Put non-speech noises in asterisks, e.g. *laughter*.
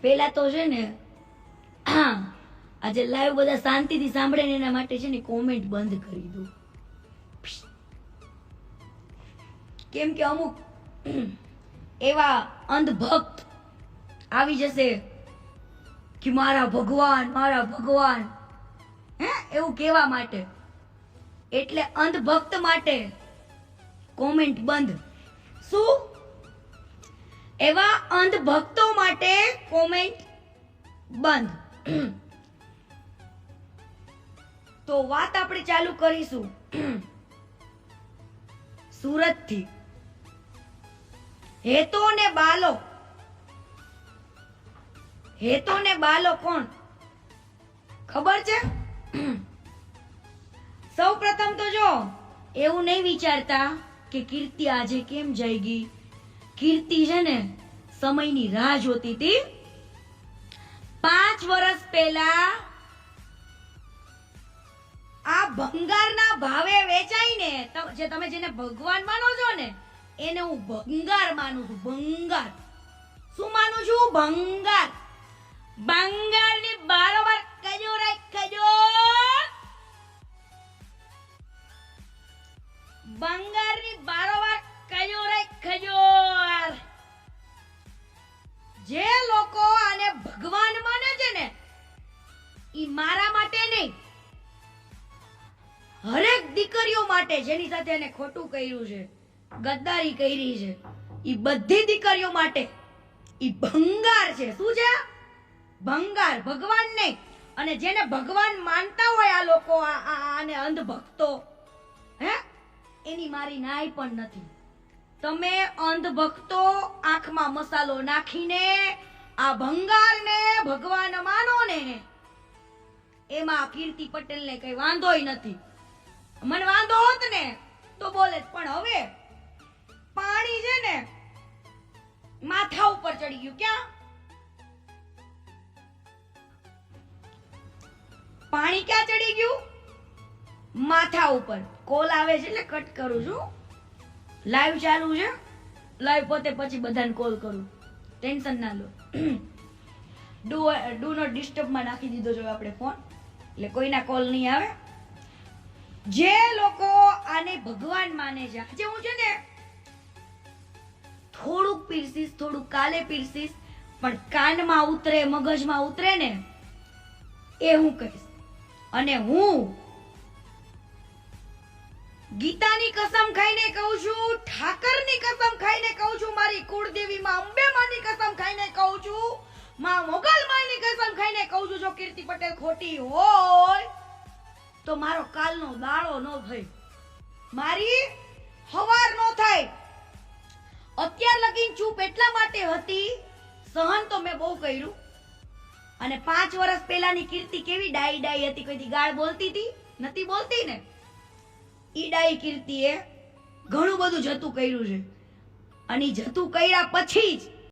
પેલા તો છે ને, *clears throat* આજે લાઈવ બધા શાંતિથી સાંભળે ને એના માટે છે ને કોમેન્ટ બંધ કરી દો. કેમ કે અમુક *clears throat* એવા અંધભક્ત આવી જશે કે મારા ભગવાન મારા ભગવાન, હે, એવું કહેવા માટે. એટલે અંધભક્ત માટે કોમેન્ટ બંધ. શું? એવા અંધભક્તો માટે કોમેન્ટ બંધ. તો વાત આપણે ચાલુ કરીશું. સુરતથી. હેતો ને બાલો. હેતો ને બાલો કોણ? ખબર છે? સૌ પ્રથમ તો જો, એવું નહીં વિચારતા કે કીર્તિ આજે કેમ જઈ ગઈ? કીર્તિ છે ને, સમયની રાહ જોતી હતી. પાંચ વર્ષ પહેલા આ ભંગારના ભાવે વેચાઈ ને જે તમે જેને ભગવાન માનો છો ને, એને હું ભંગાર માનું છું, ભંગાર. શું માનું છું? ભંગાર. ભંગારની બારોબાર દીકરીઓ માટે જેની સાથે એને ખોટું કર્યું છે, ગદ્દારી કરી છે એ બધી દીકરીઓ માટે એ ભંગાર છે. શું છે? ભંગાર. ભગવાન નહીં અને જેને ભગવાન માનતા હોય આ લોકો, આ આને અંધભક્તો, હે? એની મારી નાય પણ નથી. તમે અંધભક્તો આંખમાં મસાલો નાખીને આ ભંગારને ભગવાન માનો ને એમાં કીર્તિ પટેલને કઈ વાંધોય નથી. મને વાંધો હોત ને તો બોલે. પણ હવે પાણી છે ને માથા ઉપર ચડી ગયું. ક્યાં? પાણી ક્યાં ચડી ગયું? માથા ઉપર. કોલ આવે છે એટલે કટ કરું છું. લાઈવ ચાલુ છે. લાઈવ પોતે પછી બધાને કોલ કરું. ટેન્શન ના લો. ડુ ડુ નોટ ડિસ્ટર્બમાં નાખી દીધો છે આપણે ફોન એટલે કોઈના કોલ નહીં આવે. જે લોકો આને ભગવાન માને છે. આજે હું છે ને થોડુંક પીરસીસ થોડુંક કાલે પીરસીસ પણ કાનમાં ઉતરે, મગજમાં ઉતરે ને એ હું કહીશ. અને હું ગીતાની કસમ ખાઈને કહું છું, ઠાકરની કસમ ખાઈને કહું છું, મારી કુળદેવી માં અંબે માની કસમ ખાઈને કહું છું, માં મોગલ માની કસમ ખાઈને કહું છું, જો કીર્તિ પટેલ ખોટી હોય તો મારો કાલનો દાડો ન થાય મારી હવાર ન થાય. અત્યાર લગીન ચૂપ એટલા માટે હતી, સહન તો મેં બહુ કર્યું. અને પાંચ વર્ષ પહેલાની કીર્તિ કેવી? ડાઈ ડાઈ હતી કોઈ ગાળ બોલતી હતી? નથી બોલતી ને? ઈ ડાઈ કીર્તિએ ઘણું બધું જતું કર્યું છે. અને જતું કર્યા પછી જ